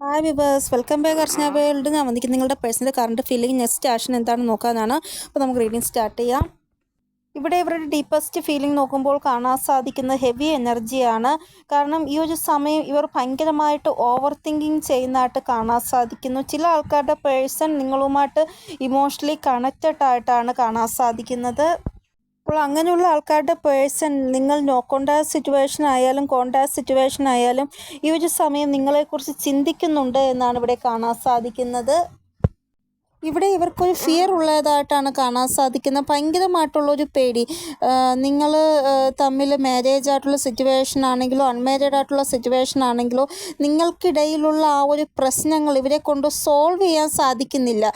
Hi viewers welcome back Archana world ഞാൻ വന്നിരിക്കുന്നത് നിങ്ങളുടെ personal current feeling next action എന്താണെന്ന് നോക്കാനാണ്. അപ്പോൾ നമുക്ക് റീഡിങ് സ്റ്റാർട്ട് ചെയ്യാം. ഇവിടെ ഇവരുടെ ഡീപ്പസ്റ്റ് ഫീലിംഗ് നോക്കുമ്പോൾ കാണാൻ സാധിക്കുന്ന ഹെവി എനർജിയാണ് കാരണം ഈ ഒരു സമയം ഇവർ ഭയങ്കരമായിട്ട് ഓവർ തിങ്കിങ് ചെയ്യുന്നതായിട്ട് കാണാൻ സാധിക്കുന്നു. ചില ആൾക്കാരുടെ പേഴ്സൺ നിങ്ങളുമായിട്ട് ഇമോഷണലി കണക്റ്റഡ് ആയിട്ടാണ് കാണാൻ സാധിക്കുന്നത്. അപ്പോൾ അങ്ങനെയുള്ള ആൾക്കാരുടെ പേഴ്സൺ നിങ്ങൾ നോ കോണ്ടാക്ട് സിറ്റുവേഷൻ ആയാലും കോണ്ടാക്ട് സിറ്റുവേഷൻ ആയാലും ഈ ഒരു സമയം നിങ്ങളെക്കുറിച്ച് ചിന്തിക്കുന്നുണ്ട് എന്നാണ് ഇവിടെ കാണാൻ സാധിക്കുന്നത്. ഇവിടെ ഇവർക്കൊരു ഫിയർ ഉള്ളതായിട്ടാണ് കാണാൻ സാധിക്കുന്നത്. ഭയങ്കരമായിട്ടുള്ള ഒരു പേടി. നിങ്ങൾ തമ്മിൽ മാരേജ് ആയിട്ടുള്ള സിറ്റുവേഷൻ ആണെങ്കിലോ അൺമാരീഡ് ആയിട്ടുള്ള സിറ്റുവേഷൻ ആണെങ്കിലോ നിങ്ങൾക്കിടയിലുള്ള ആ ഒരു പ്രശ്നങ്ങൾ ഇവരെ കൊണ്ട് സോൾവ് ചെയ്യാൻ സാധിക്കുന്നില്ല.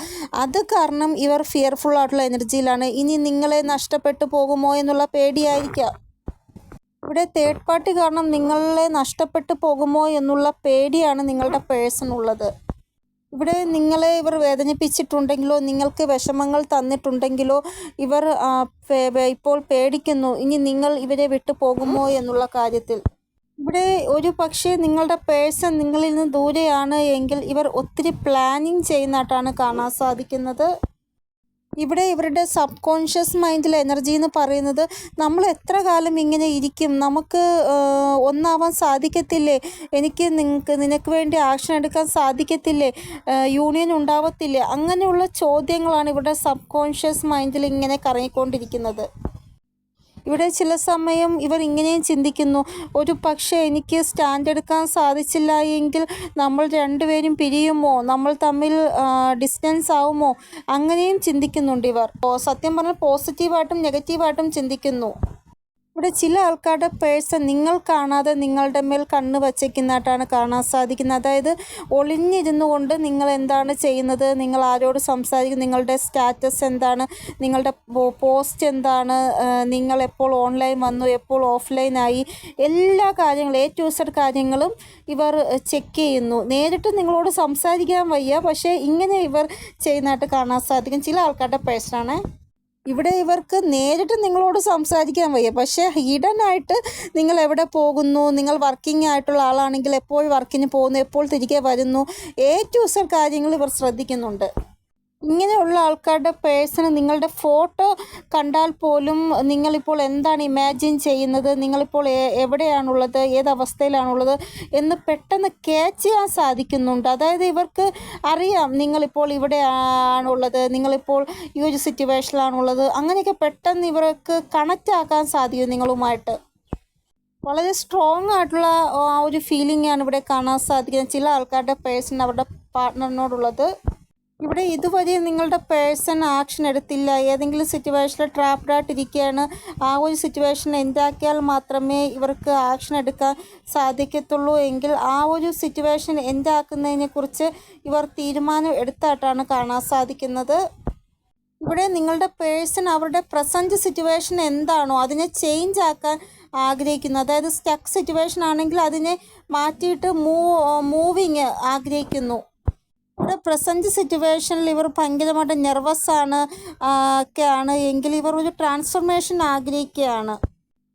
അത് കാരണം ഇവർ ഫിയർഫുൾ ആയിട്ടുള്ള എനർജിയിലാണ്. ഇനി നിങ്ങളെ നഷ്ടപ്പെട്ടു പോകുമോ എന്നുള്ള പേടിയായിരിക്കാം. ഇവിടെ തേർഡ് പാർട്ടി കാരണം നിങ്ങളെ നഷ്ടപ്പെട്ടു പോകുമോ എന്നുള്ള പേടിയാണ് നിങ്ങളുടെ പേഴ്സൺ ഉള്ളത്. ഇവിടെ നിങ്ങളെ ഇവർ വേദനിപ്പിച്ചിട്ടുണ്ടെങ്കിലോ നിങ്ങൾക്ക് വിഷമങ്ങൾ തന്നിട്ടുണ്ടെങ്കിലോ ഇവർ ഇപ്പോൾ പേടിക്കുന്നു. ഇനി നിങ്ങൾ ഇവരെ വിട്ടു പോകുമോ എന്നുള്ള കാര്യത്തിൽ. ഇവിടെ ഒരു പക്ഷേ നിങ്ങളുടെ പേഴ്സൺ നിങ്ങളിൽ നിന്ന് ദൂരെയാണ് എങ്കിൽ ഇവർ ഒത്തിരി പ്ലാനിങ് ചെയ്യുന്നതായിട്ടാണ് കാണാൻ സാധിക്കുന്നത്. ഇവിടെ ഇവരുടെ സബ് കോൺഷ്യസ് മൈൻഡിലെ എനർജി എന്ന് പറയുന്നത് നമ്മൾ എത്ര കാലം ഇങ്ങനെ ഇരിക്കും? നമുക്ക് ഒന്നാവാൻ സാധിക്കത്തില്ലേ? എനിക്ക് നിങ്ങൾക്ക് നിനക്ക് വേണ്ടി ആക്ഷൻ എടുക്കാൻ സാധിക്കത്തില്ലേ? യൂണിയൻ ഉണ്ടാവത്തില്ലേ? അങ്ങനെയുള്ള ചോദ്യങ്ങളാണ് ഇവരുടെ സബ് കോൺഷ്യസ് മൈൻഡിൽ ഇങ്ങനെ കറങ്ങിക്കൊണ്ടിരിക്കുന്നത്. ഇവിടെ ചില സമയം ഇവർ ഇങ്ങനെയും ചിന്തിക്കുന്നു. ഒരു പക്ഷേ എനിക്ക് സ്റ്റാൻഡ് എടുക്കാൻ സാധിച്ചില്ല എങ്കിൽ നമ്മൾ രണ്ടുപേരും പിരിയുമോ? നമ്മൾ തമ്മിൽ ഡിസ്റ്റൻസ് ആവുമോ? അങ്ങനെയും ചിന്തിക്കുന്നുണ്ട് ഇവർ. സത്യം പറഞ്ഞാൽ പോസിറ്റീവായിട്ടും നെഗറ്റീവായിട്ടും ചിന്തിക്കുന്നു. ഇവിടെ ചില ആൾക്കാരുടെ പേഴ്സൺ നിങ്ങൾ കാണാതെ നിങ്ങളുടെ മേൽ കണ്ണ് വച്ചേക്കുന്നതായിട്ടാണ് കാണാൻ സാധിക്കുന്നത്. അതായത് ഒളിഞ്ഞിരുന്നു കൊണ്ട് നിങ്ങൾ എന്താണ് ചെയ്യുന്നത്? നിങ്ങൾ ആരോട് സംസാരിക്കും നിങ്ങളുടെ സ്റ്റാറ്റസ് എന്താണ്? നിങ്ങളുടെ പോസ്റ്റ് എന്താണ്? നിങ്ങൾ എപ്പോൾ ഓൺലൈൻ വന്നു? എപ്പോൾ ഓഫ്ലൈനായി എല്ലാ കാര്യങ്ങളും എ ടു സെഡ് കാര്യങ്ങളും ഇവർ ചെക്ക് ചെയ്യുന്നു. നേരിട്ട് നിങ്ങളോട് സംസാരിക്കാൻ വയ്യ പക്ഷേ ഇങ്ങനെ ഇവർ ചെയ്യുന്നതായിട്ട് കാണാൻ സാധിക്കും. ചില ആൾക്കാരുടെ പേഴ്സണാണ്. ഇവിടെ ഇവർക്ക് നേരിട്ട് നിങ്ങളോട് സംസാരിക്കാൻ വയ്യ. പക്ഷേ ഹിഡൻ ആയിട്ട് നിങ്ങൾ എവിടെ പോകുന്നു? നിങ്ങൾ വർക്കിംഗ് ആയിട്ടുള്ള ആളാണെങ്കിൽ എപ്പോൾ വർക്കിന് പോകുന്നു? എപ്പോൾ തിരികെ വരുന്നു? എ ടു സെഡ് കാര്യങ്ങൾ ഇവർ ശ്രദ്ധിക്കുന്നുണ്ട്. ഇങ്ങനെയുള്ള ആൾക്കാരുടെ പേഴ്സണ് നിങ്ങളുടെ ഫോട്ടോ കണ്ടാൽ പോലും നിങ്ങളിപ്പോൾ എന്താണ് ഇമാജിൻ ചെയ്യുന്നത്? നിങ്ങളിപ്പോൾ എവിടെയാണുള്ളത്? ഏത് എന്ന് പെട്ടെന്ന് ക്യാച്ച് ചെയ്യാൻ സാധിക്കുന്നുണ്ട്. അതായത് ഇവർക്ക് അറിയാം നിങ്ങളിപ്പോൾ ഇവിടെ ആണുള്ളത് നിങ്ങളിപ്പോൾ ഈ ഒരു സിറ്റുവേഷനിലാണുള്ളത് അങ്ങനെയൊക്കെ പെട്ടെന്ന് ഇവർക്ക് കണക്റ്റ് ആക്കാൻ സാധിക്കും നിങ്ങളുമായിട്ട്. വളരെ സ്ട്രോങ് ആയിട്ടുള്ള ആ ഒരു ഫീലിംഗ് ആണ് ഇവിടെ കാണാൻ സാധിക്കുന്നത്. ചില ആൾക്കാരുടെ പേഴ്സൺ അവരുടെ പാർട്ട്ണറിനോടുള്ളത് ഇവിടെ ഇതുവരെ നിങ്ങളുടെ പേഴ്സൺ ആക്ഷൻ എടുത്തില്ല. ഏതെങ്കിലും സിറ്റുവേഷനിൽ ട്രാപ്ഡായിട്ടിരിക്കുകയാണ് ആ ഒരു സിറ്റുവേഷൻ എന്താക്കിയാൽ മാത്രമേ ഇവർക്ക് ആക്ഷൻ എടുക്കാൻ സാധിക്കത്തുള്ളൂ. എങ്കിൽ ആ ഒരു സിറ്റുവേഷൻ എന്താക്കുന്നതിനെക്കുറിച്ച് ഇവർ തീരുമാനം എടുത്തായിട്ടാണ് കാണാൻ സാധിക്കുന്നത്. ഇവിടെ നിങ്ങളുടെ പേഴ്സൺ അവരുടെ പ്രസന്റ് സിറ്റുവേഷൻ എന്താണോ അതിനെ ചേഞ്ച് ആക്കാൻ ആഗ്രഹിക്കുന്നു. അതായത് സ്റ്റക്ക് സിറ്റുവേഷൻ ആണെങ്കിൽ അതിനെ മാറ്റിയിട്ട് മൂവ് മൂവിങ് ആഗ്രഹിക്കുന്നു. ഇവിടെ പ്രസന്റ് സിറ്റുവേഷനിൽ ഇവർ ഭയങ്കരമായിട്ട് നെർവസ് ആണ് ഒക്കെയാണ് എങ്കിൽ ഇവർ ഒരു ട്രാൻസ്ഫർമേഷൻ ആഗ്രഹിക്കുകയാണ്.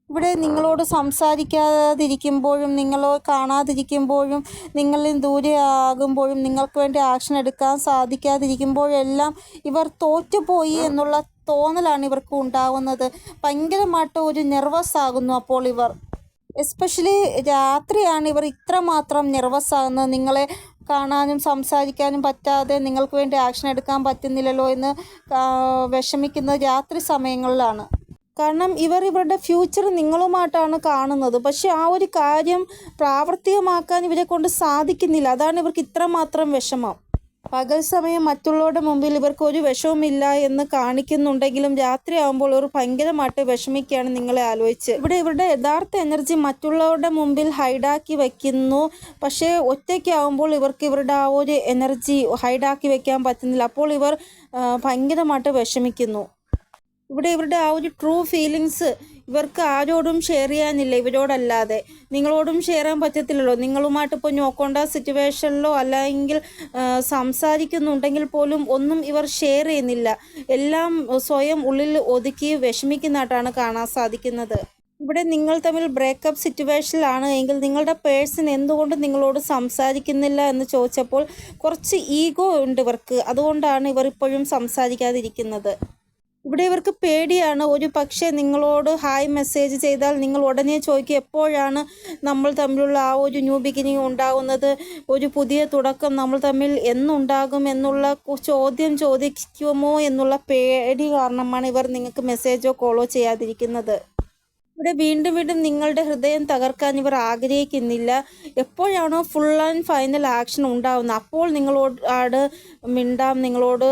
ഇവിടെ നിങ്ങളോട് സംസാരിക്കാതിരിക്കുമ്പോഴും നിങ്ങളോ കാണാതിരിക്കുമ്പോഴും നിങ്ങളിൽ ദൂരെ ആകുമ്പോഴും നിങ്ങൾക്ക് വേണ്ടി ആക്ഷൻ എടുക്കാൻ സാധിക്കാതിരിക്കുമ്പോഴെല്ലാം ഇവർ തോറ്റുപോയി എന്നുള്ള തോന്നലാണ് ഇവർക്ക് ഉണ്ടാകുന്നത് ഭയങ്കരമായിട്ട് ഒരു നെർവസ് ആകുന്നു അപ്പോൾ ഇവർ. എസ്പെഷ്യലി രാത്രിയാണ് ഇവർ ഇത്രമാത്രം നെർവസ് ആകുന്നത്. നിങ്ങളെ കാണാനും സംസാരിക്കാനും പറ്റാതെ നിങ്ങൾക്ക് വേണ്ടി ആക്ഷൻ എടുക്കാൻ പറ്റുന്നില്ലല്ലോ എന്ന് വിഷമിക്കുന്നത് രാത്രി സമയങ്ങളിലാണ്. കാരണം ഇവർ ഇവരുടെ ഫ്യൂച്ചർ നിങ്ങളുമായിട്ടാണ് കാണുന്നത്. പക്ഷെ ആ ഒരു കാര്യം പ്രാവർത്തികമാക്കാൻ ഇവരെ കൊണ്ട് സാധിക്കുന്നില്ല. അതാണ് ഇവർക്ക് ഇത്രമാത്രം വിഷമം. പകൽ സമയം മറ്റുള്ളവരുടെ മുമ്പിൽ ഇവർക്ക് ഒരു വിഷവുമില്ല എന്ന് കാണിക്കുന്നുണ്ടെങ്കിലും രാത്രി ഒരു ഭയങ്കരമായിട്ട് വിഷമിക്കുകയാണ് നിങ്ങളെ ആലോചിച്ച്. ഇവിടെ ഇവരുടെ യഥാർത്ഥ എനർജി മറ്റുള്ളവരുടെ മുമ്പിൽ ഹൈഡാക്കി വയ്ക്കുന്നു പക്ഷേ ഒറ്റയ്ക്കാവുമ്പോൾ ഇവർക്ക് ഇവരുടെ ആ ഒരു എനർജി ഹൈഡാക്കി വയ്ക്കാൻ പറ്റുന്നില്ല. അപ്പോൾ ഇവർ ഭയങ്കരമായിട്ട് വിഷമിക്കുന്നു. ഇവിടെ ഇവരുടെ ആ ഒരു ട്രൂ ഫീലിങ്സ് ഇവർക്ക് ആരോടും ഷെയർ ചെയ്യാനില്ല ഇവരോടല്ലാതെ. നിങ്ങളോടും ഷെയർ ചെയ്യാൻ പറ്റത്തില്ലല്ലോ. നിങ്ങളുമായിട്ട് ഇപ്പോൾ നോക്കേണ്ട സിറ്റുവേഷനിലോ അല്ലെങ്കിൽ സംസാരിക്കുന്നുണ്ടെങ്കിൽ പോലും ഒന്നും ഇവർ ഷെയർ ചെയ്യുന്നില്ല. എല്ലാം സ്വയം ഉള്ളിൽ ഒതുക്കി വിഷമിക്കുന്നതായിട്ടാണ് കാണാൻ സാധിക്കുന്നത്. ഇവിടെ നിങ്ങൾ തമ്മിൽ ബ്രേക്കപ്പ് സിറ്റുവേഷനിലാണ് എങ്കിൽ നിങ്ങളുടെ പേഴ്സൺ എന്തുകൊണ്ട് നിങ്ങളോട് സംസാരിക്കുന്നില്ല എന്ന് ചോദിച്ചപ്പോൾ കുറച്ച് ഈഗോ ഉണ്ട് ഇവർക്ക്. അതുകൊണ്ടാണ് ഇവർ ഇപ്പോഴും സംസാരിക്കാതിരിക്കുന്നത്. ഇവിടെ ഇവർക്ക് പേടിയാണ്. ഒരു പക്ഷേ നിങ്ങളോട് ഹായ് മെസ്സേജ് ചെയ്താൽ നിങ്ങൾ ഉടനെ ചോദിക്കുക എപ്പോഴാണ് നമ്മൾ തമ്മിലുള്ള ആ ഒരു ന്യൂ ബിഗിനിങ് ഉണ്ടാകുന്നത്? ഒരു പുതിയ തുടക്കം നമ്മൾ തമ്മിൽ എന്നുണ്ടാകും എന്നുള്ള ചോദ്യം ചോദിക്കുമോ എന്നുള്ള പേടി കാരണമാണ് ഇവർ നിങ്ങൾക്ക് മെസ്സേജോ കോളോ ചെയ്യാതിരിക്കുന്നത്. ഇവിടെ വീണ്ടും വീണ്ടും നിങ്ങളുടെ ഹൃദയം തകർക്കാൻ ഇവർ ആഗ്രഹിക്കുന്നില്ല. എപ്പോഴാണോ ഫുൾ ആൻഡ് ഫൈനൽ ആക്ഷൻ ഉണ്ടാവുന്നത്. അപ്പോൾ നിങ്ങളോട് ആട് മിണ്ടാം നിങ്ങളോട്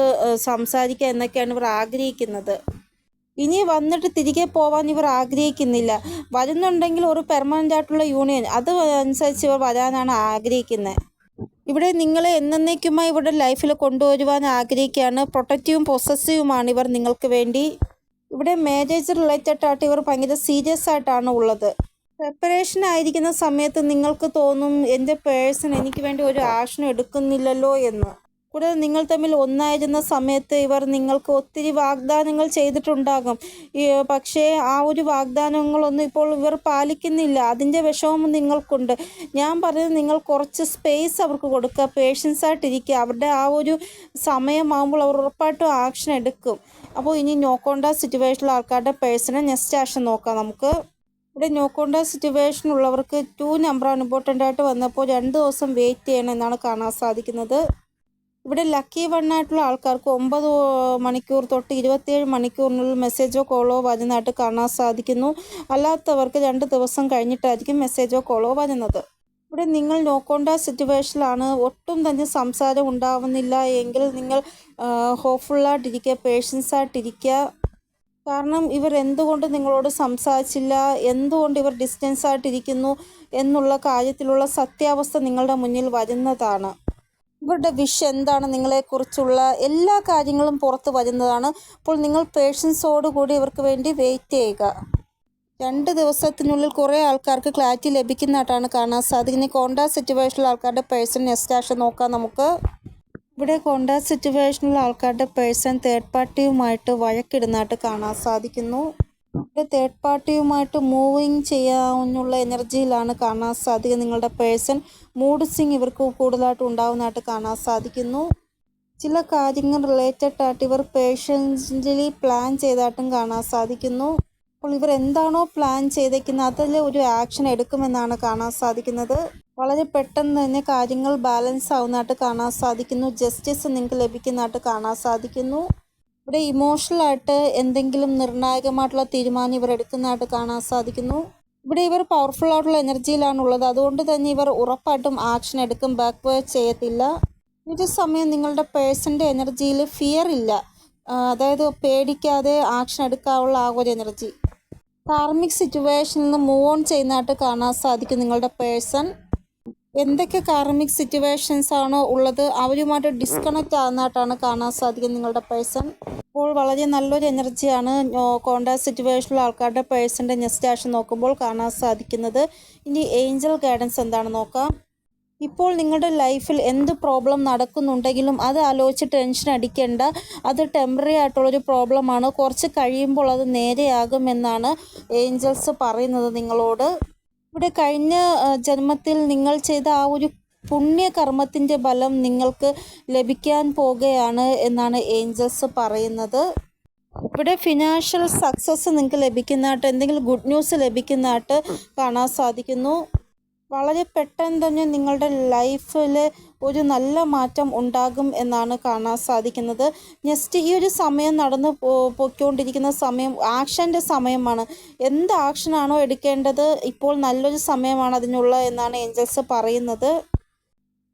സംസാരിക്കാം എന്നൊക്കെയാണ് ഇവർ ആഗ്രഹിക്കുന്നത്. ഇനി വന്നിട്ട് തിരികെ പോവാൻ ഇവർ ആഗ്രഹിക്കുന്നില്ല. വരുന്നുണ്ടെങ്കിൽ ഒരു പെർമനന്റ് ആയിട്ടുള്ള യൂണിയൻ അത് അനുസരിച്ച് ഇവർ വരാനാണ് ആഗ്രഹിക്കുന്നത് ഇവിടെ നിങ്ങളെ എന്നേക്കുമായി ഇവരുടെ ലൈഫിൽ കൊണ്ടുവരുവാൻ ആഗ്രഹിക്കുകയാണ്. പ്രൊട്ടക്റ്റീവും പൊസസീവുമാണ് ഇവർ നിങ്ങൾക്ക് വേണ്ടി. ഇവിടെ മാരേജ് റിലേറ്റഡ് ആയിട്ട് ഇവർ ഭയങ്കര സീരിയസ് ആയിട്ടാണ് ഉള്ളത്. പ്രിപ്പറേഷൻ ആയിരിക്കുന്ന സമയത്ത് നിങ്ങൾക്ക് തോന്നും എന്റെ പേഴ്സൺ എനിക്ക് വേണ്ടി ഒരു ആക്ഷൻ എടുക്കുന്നില്ലല്ലോ എന്ന്. കൂടാതെ നിങ്ങൾ തമ്മിൽ ഒന്നായിരുന്ന സമയത്ത് ഇവർ നിങ്ങൾക്ക് ഒത്തിരി വാഗ്ദാനങ്ങൾ ചെയ്തിട്ടുണ്ടാകും. പക്ഷേ ആ ഒരു വാഗ്ദാനങ്ങളൊന്നും ഇപ്പോൾ ഇവർ പാലിക്കുന്നില്ല. അതിന്റെ വിഷമം നിങ്ങൾക്കുണ്ട്. ഞാൻ പറയുന്നത് നിങ്ങൾ കുറച്ച് സ്പേസ് അവർക്ക് കൊടുക്കുക. പേഷ്യൻസ് ആയിട്ടിരിക്കുക. അവരുടെ ആ ഒരു സമയമാകുമ്പോൾ അവർ ഉറപ്പായിട്ടും ആക്ഷൻ എടുക്കും. അപ്പോൾ ഇനി നോക്കോണ്ട സിറ്റുവേഷനിൽ ആൾക്കാരുടെ പേഴ്സണൽ നെക്സ്റ്റ് ആക്ഷൻ നോക്കാം നമുക്ക്. ഇവിടെ നോക്കോണ്ട സിറ്റുവേഷൻ ഉള്ളവർക്ക് ടു നമ്പറാണ് ഇമ്പോർട്ടന്റ് ആയിട്ട് വന്നപ്പോൾ രണ്ട് ദിവസം വെയിറ്റ് ചെയ്യണം എന്നാണ് കാണാൻ സാധിക്കുന്നത്. ഇവിടെ ലക്കി വൺ ആയിട്ടുള്ള ആൾക്കാർക്ക് ഒമ്പത് മണിക്കൂർ തൊട്ട് ഇരുപത്തിയേഴ് മണിക്കൂറിനുള്ളിൽ മെസ്സേജോ കോളോ വരുന്നതായിട്ട് കാണാൻ സാധിക്കുന്നു. അല്ലാത്തവർക്ക് രണ്ട് ദിവസം കഴിഞ്ഞിട്ടായിരിക്കും മെസ്സേജോ കോളോ വരുന്നത് ഇവിടെ നിങ്ങൾ നോക്കേണ്ട സിറ്റുവേഷനിലാണ് ഒട്ടും തന്നെ സംസാരം ഉണ്ടാവുന്നില്ല. എങ്കിൽ നിങ്ങൾ ഹോപ്പ്ഫുള്ളായിട്ടിരിക്കുക പേഷ്യൻസ് ആയിട്ടിരിക്കുക കാരണം ഇവർ എന്തുകൊണ്ട് നിങ്ങളോട് സംസാരിച്ചില്ല? എന്തുകൊണ്ട് ഇവർ ഡിസ്റ്റൻസ് ആയിട്ടിരിക്കുന്നു? എന്നുള്ള കാര്യത്തിലുള്ള സത്യാവസ്ഥ നിങ്ങളുടെ മുന്നിൽ വരുന്നതാണ്. ഇവരുടെ വിഷ് എന്താണ്? നിങ്ങളെക്കുറിച്ചുള്ള എല്ലാ കാര്യങ്ങളും പുറത്ത് വരുന്നതാണ്. അപ്പോൾ നിങ്ങൾ പേഷ്യൻസോടുകൂടി ഇവർക്ക് വേണ്ടി വെയിറ്റ് ചെയ്യുക. രണ്ട് ദിവസത്തിനുള്ളിൽ കുറേ ആൾക്കാർക്ക് ക്ലാരിറ്റി ലഭിക്കുന്നതായിട്ടാണ് കാണാൻ സാധിക്കുന്നത്. കോണ്ടാ സിറ്റുവേഷനിലുള്ള ആൾക്കാരുടെ പേഴ്സൺ എസ്റ്റാഷൻ നോക്കാം നമുക്ക്. ഇവിടെ കോണ്ടാ സിറ്റുവേഷനിലുള്ള ആൾക്കാരുടെ പേഴ്സൺ തേർഡ് പാർട്ടിയുമായിട്ട് വഴക്കിടുന്നതായിട്ട് കാണാൻ സാധിക്കുന്നു. ഇവിടെ തേർഡ് പാർട്ടിയുമായിട്ട് മൂവിങ് ചെയ്യാനുള്ള എനർജിയിലാണ് കാണാൻ സാധിക്കുക നിങ്ങളുടെ പേഴ്സൺ മൂഡ് സ്വിങ് ഇവർക്ക് കൂടുതലായിട്ട് ഉണ്ടാകുന്നതായിട്ട് കാണാൻ സാധിക്കുന്നു. ചില കാര്യങ്ങൾ റിലേറ്റഡ് ആയിട്ട് ഇവർ പേഷ്യൻസിലി പ്ലാൻ ചെയ്തായിട്ടും കാണാൻ സാധിക്കുന്നു. അപ്പോൾ ഇവർ എന്താണോ പ്ലാൻ ചെയ്തേക്കുന്നത് അതിൽ ഒരു ആക്ഷൻ എടുക്കുമെന്നാണ് കാണാൻ സാധിക്കുന്നത്. വളരെ പെട്ടെന്ന് തന്നെ കാര്യങ്ങൾ ബാലൻസ് ആവുന്നതായിട്ട് കാണാൻ സാധിക്കുന്നു. ജസ്റ്റിസ് നിങ്ങൾക്ക് ലഭിക്കുന്നതായിട്ട് കാണാൻ സാധിക്കുന്നു. ഇവിടെ ഇമോഷണൽ ആയിട്ട് എന്തെങ്കിലും നിർണായകമായിട്ടുള്ള തീരുമാനം ഇവർ എടുക്കുന്നതായിട്ട് കാണാൻ സാധിക്കുന്നു. ഇവിടെ ഇവർ പവർഫുൾ ആയിട്ടുള്ള എനർജിയിലാണ് ഉള്ളത്. അതുകൊണ്ട് തന്നെ ഇവർ ഉറപ്പായിട്ടും ആക്ഷൻ എടുക്കും ബാക്ക്വേർഡ് ചെയ്യത്തില്ല. ഒരു സമയം നിങ്ങളുടെ പേഴ്സന്റെ എനർജിയിൽ ഫിയർ ഇല്ല. അതായത് പേടിക്കാതെ ആക്ഷൻ എടുക്കാനുള്ള ആ ഒരു എനർജി കാർമിക് സിറ്റുവേഷനിൽ നിന്ന് മൂവ് ഓൺ ചെയ്യുന്നതായിട്ട് കാണാൻ സാധിക്കും നിങ്ങളുടെ പേഴ്സൺ എന്തൊക്കെ കാർമിക് സിറ്റുവേഷൻസ് ആണോ ഉള്ളത് അവരുമായിട്ട് ഡിസ്കണക്റ്റ് ആകുന്നതായിട്ടാണ് കാണാൻ സാധിക്കുന്നത് നിങ്ങളുടെ പേഴ്സൺ അപ്പോൾ വളരെ നല്ലൊരു എനർജിയാണ് കോണ്ടാക്ട് സിറ്റുവേഷനിലുള്ള ആൾക്കാരുടെ പേഴ്സന്റെ നെക്സ്റ്റ് ആഷൻ നോക്കുമ്പോൾ കാണാൻ സാധിക്കുന്നത്. ഇനി ഏഞ്ചൽ ഗൈഡൻസ് എന്താണ് നോക്കാം. ഇപ്പോൾ നിങ്ങളുടെ ലൈഫിൽ എന്ത് പ്രോബ്ലം നടക്കുന്നുണ്ടെങ്കിലും അത് ആലോചിച്ച് ടെൻഷൻ അടിക്കേണ്ട. അത് ടെമ്പററി ആയിട്ടുള്ളൊരു പ്രോബ്ലമാണ് കുറച്ച് കഴിയുമ്പോൾ അത് നേരെയാകുമെന്നാണ് ഏഞ്ചൽസ് പറയുന്നത് നിങ്ങളോട്. ഇവിടെ കഴിഞ്ഞ ജന്മത്തിൽ നിങ്ങൾ ചെയ്ത ആ ഒരു പുണ്യകർമ്മത്തിന്റെ ഫലം നിങ്ങൾക്ക് ലഭിക്കാൻ പോകുകയാണ് എന്നാണ് ഏഞ്ചൽസ് പറയുന്നത്. ഇവിടെ ഫിനാൻഷ്യൽ സക്സസ് നിങ്ങൾക്ക് ലഭിക്കുന്നതായിട്ട് എന്തെങ്കിലും ഗുഡ് ന്യൂസ് ലഭിക്കുന്നതായിട്ട് കാണാൻ സാധിക്കുന്നു. വളരെ പെട്ടെന്ന് തന്നെ നിങ്ങളുടെ ലൈഫിൽ ഒരു നല്ല മാറ്റം ഉണ്ടാകും എന്നാണ് കാണാൻ സാധിക്കുന്നത്. ജസ്റ്റ് ഈ ഒരു സമയം നടന്നു പൊയ്ക്കൊണ്ടിരിക്കുന്ന സമയം ആക്ഷന്റെ സമയമാണ്. എന്ത് ആക്ഷനാണോ എടുക്കേണ്ടത് ഇപ്പോൾ നല്ലൊരു സമയമാണ് അതിനുള്ള എന്നാണ് ഏഞ്ചൽസ് പറയുന്നത്.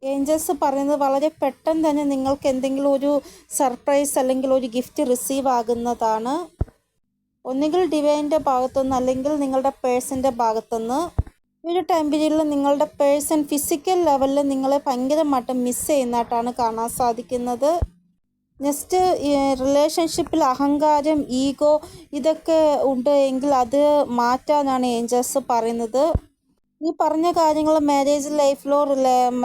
ഏഞ്ചൽസ് പറയുന്നത് വളരെ പെട്ടെന്ന് തന്നെ നിങ്ങൾക്ക് എന്തെങ്കിലും ഒരു സർപ്രൈസ് അല്ലെങ്കിൽ ഒരു ഗിഫ്റ്റ് റിസീവ് ആകുന്നതാണ്. ഒന്നുകിൽ ഡിവൈന്റെ ഭാഗത്തുനിന്ന് അല്ലെങ്കിൽ നിങ്ങളുടെ പേഴ്സിന്റെ ഭാഗത്തുനിന്ന്. ഈ ഒരു ടൈം പീരീഡിൽ നിങ്ങളുടെ പേഴ്സൺ ഫിസിക്കൽ ലെവലിൽ നിങ്ങളെ ഭയങ്കരമായിട്ട് മിസ് ചെയ്യുന്നതായിട്ടാണ് കാണാൻ സാധിക്കുന്നത്. നെക്സ്റ്റ് റിലേഷൻഷിപ്പിൽ അഹങ്കാരം ഈഗോ ഇതൊക്കെ ഉണ്ട് എങ്കിൽ അത് മാറ്റാനാണ് ഏഞ്ചൽസ് പറയുന്നത്. ഈ പറഞ്ഞ കാര്യങ്ങൾ മാരേജ് ലൈഫിലോ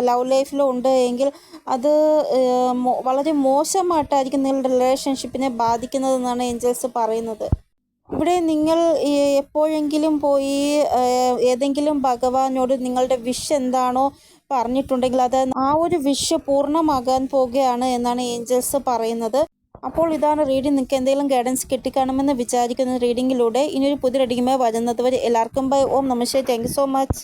ലവ് ലൈഫിലോ ഉണ്ട് എങ്കിൽ അത് വളരെ മോശമായിട്ടായിരിക്കും നിങ്ങളുടെ റിലേഷൻഷിപ്പിനെ ബാധിക്കുന്നതെന്നാണ് ഏഞ്ചൽസ് പറയുന്നത്. ഇവിടെ നിങ്ങൾ എപ്പോഴെങ്കിലും പോയി ഏതെങ്കിലും ഭഗവാനോട് നിങ്ങളുടെ വിഷ് എന്താണോ പറഞ്ഞിട്ടുണ്ടെങ്കിൽ അത് ആ ഒരു വിഷ് പൂർണമാകാൻ പോകുകയാണ് എന്നാണ് ഏഞ്ചൽസ് പറയുന്നത്. അപ്പോൾ ഇതാണ് റീഡിംഗ് നിങ്ങൾക്ക് എന്തെങ്കിലും ഗൈഡൻസ് കിട്ടിക്കാണുമെന്ന് വിചാരിക്കുന്ന റീഡിങ്ങിലൂടെ ഇനിയൊരു പുതിയ റീഡിങ്ങുമായി വരുന്നത് വരെ എല്ലാവർക്കും ബൈ ഓം നമസ്തേ താങ്ക് സോ മച്ച്